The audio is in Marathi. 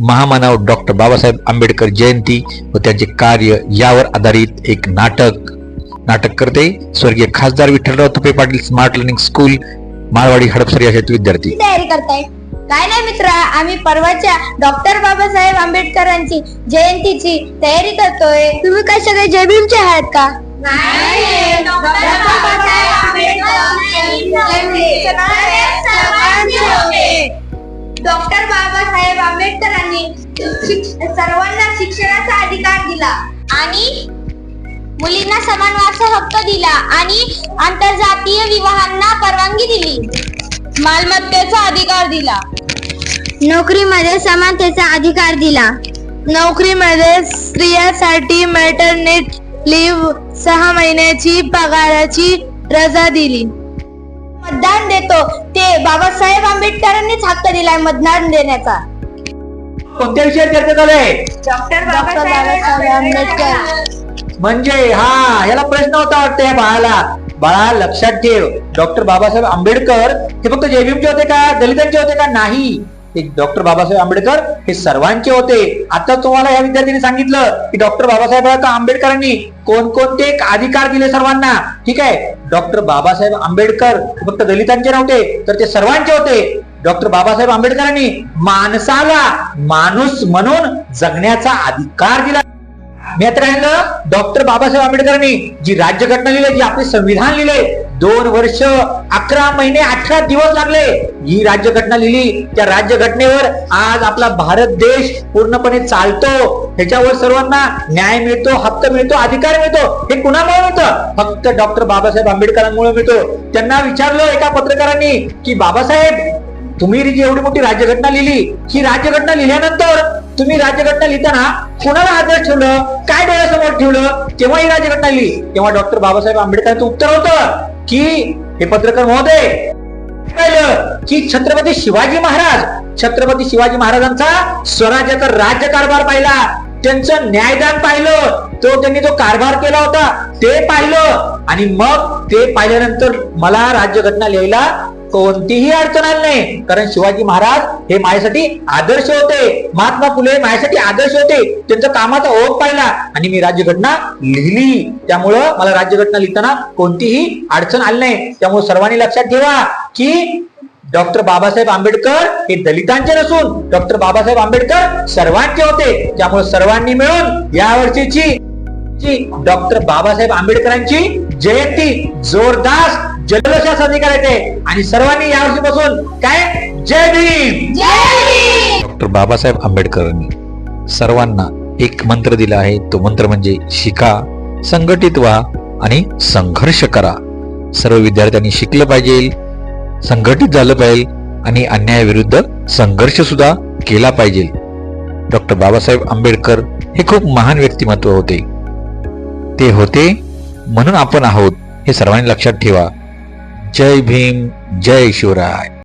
महामानव डॉक्टर बाबासाहेब आंबेडकर जयंती व त्यांचे कार्य यावर आधारित एक नाटक. नाटक करते स्वर्गीय खासदार Vitthalrao Tupe Patil smart learning school Malwadi Hadapsar या शाळेतील विद्यार्थी. तयारी करताय? काय नाही मित्रा आम्ही परवाच्या डॉक्टर बाबासाहेब आंबेडकरांची जयंतीची तयारी करतोय. तुम्ही काय सगळे जयभीमचे आहात का? डॉक्टर बाबासाहेब आंबेडकरांनी सर्वांना शिक्षणाचा अधिकार दिला. आणि मुलींना समान वारसा हक्क दिला आणि आंतरजातीय विवाहांना परवानगी दिली. मालमत्तेचा अधिकार दिला. नोकरीमध्ये समानतेचा अधिकार दिला. नोकरीमध्ये स्त्रियांसाठी मॅटर्नेट लिव्ह सहा महिन्याची पगाराची रजा दिली. मतदान देतो. ते बाबासाहेब आंबेडकरांनीच हक्क दिलाय मतदान देण्याचा. कोणत्या विषयात चर्चा चालू आहे? डॉक्टर बाबासाहेब आंबेडकर. म्हणजे हा याला प्रश्न होता वाटतं या बाळाला. बाळा लक्षात ठेव. डॉक्टर बाबासाहेब आंबेडकर हे फक्त जयभीमचे होते का दलितांचे होते का? नाही. हे डॉक्टर बाबासाहेब आंबेडकर हे सर्वांचे होते. आता तुम्हाला या विद्यार्थ्यांनी सांगितलं की डॉक्टर बाबासाहेब आंबेडकरांनी कोणकोणते अधिकार दिले सर्वांना? ठीक आहे. डॉक्टर बाबासाहेब आंबेडकर फक्त दलितांचे नव्हते तर ते सर्वांचे होते. डॉक्टर बाबासाहेब आंबेडकरांनी माणसाला माणूस म्हणून जगण्याचा अधिकार दिला. मी आता राहिलं. डॉक्टर बाबासाहेब आंबेडकरांनी जी राज्यघटना लिहिली जी आपले संविधान लिहिले दोन वर्ष अकरा महिने अठरा दिवस लागले. ही राज्यघटना लिहिली. त्या राज्यघटनेवर आज आपला भारत देश पूर्णपणे चालतो. ह्याच्यावर सर्वांना न्याय मिळतो हक्क मिळतो अधिकार मिळतो. हे कुणामुळे मिळतं? फक्त डॉक्टर बाबासाहेब आंबेडकरांमुळे मिळतो. त्यांना विचारलं एका पत्रकारांनी की बाबासाहेब तुम्ही जी एवढी मोठी राज्यघटना लिहिली ही राज्यघटना लिहिल्यानंतर तुम्ही राज्यघटना लिहिताना कोणाला आदर ठेवलं? काय डोळ्यासमोर ठेवलं? तेव्हा ही राज्यघटना लिहिली. तेव्हा डॉक्टर बाबासाहेब आंबेडकरांचं उत्तर होतं. की हे पत्रकार महोदय पाहिलं की छत्रपती शिवाजी महाराज छत्रपती शिवाजी महाराजांचा स्वराज्याचा राज्यकारभार पाहिला. त्यांचं न्यायदान पाहिलं. तो त्यांनी जो कारभार केला होता ते पाहिलं. आणि मग ते पाहिल्यानंतर मला राज्यघटना लिहायला कोणतीही अडचण आली नाही. कारण शिवाजी महाराज हे माझ्यासाठी आदर्श होते. महात्मा फुले माझ्यासाठी आदर्श होते. त्यांचा कामाचा ओघ पाहिला. आणि मी राज्यघटना लिहिली. त्यामुळं मला राज्यघटना लिहिताना कोणतीही अडचण आली नाही. त्यामुळे सर्वांनी लक्षात ठेवा की डॉक्टर बाबासाहेब आंबेडकर हे दलितांचे नसून डॉक्टर बाबासाहेब आंबेडकर सर्वांचे होते. त्यामुळे सर्वांनी मिळून या वर्षीची डॉक्टर बाबासाहेब आंबेडकरांची जयंती जोरदार जल्लोषात साजरी करायचे आणि सर्वांनी यावर्षीपासून काय? जय भीम! डॉक्टर बाबासाहेब आंबेडकरांनी सर्वांना एक मंत्र दिला आहे. तो मंत्र म्हणजे शिका संघटित व्हा आणि संघर्ष करा. सर्व विद्यार्थ्यांनी शिकलं पाहिजे संघटित झालं पाहिजे आणि अन्यायाविरुद्ध संघर्ष सुद्धा केला पाहिजे. डॉक्टर बाबासाहेब आंबेडकर हे खूप महान व्यक्तिमत्व होते. ते होते म्हणून आपण आहोत हे सर्वांनी लक्षात ठेवा. जय भीम जय शिवराय.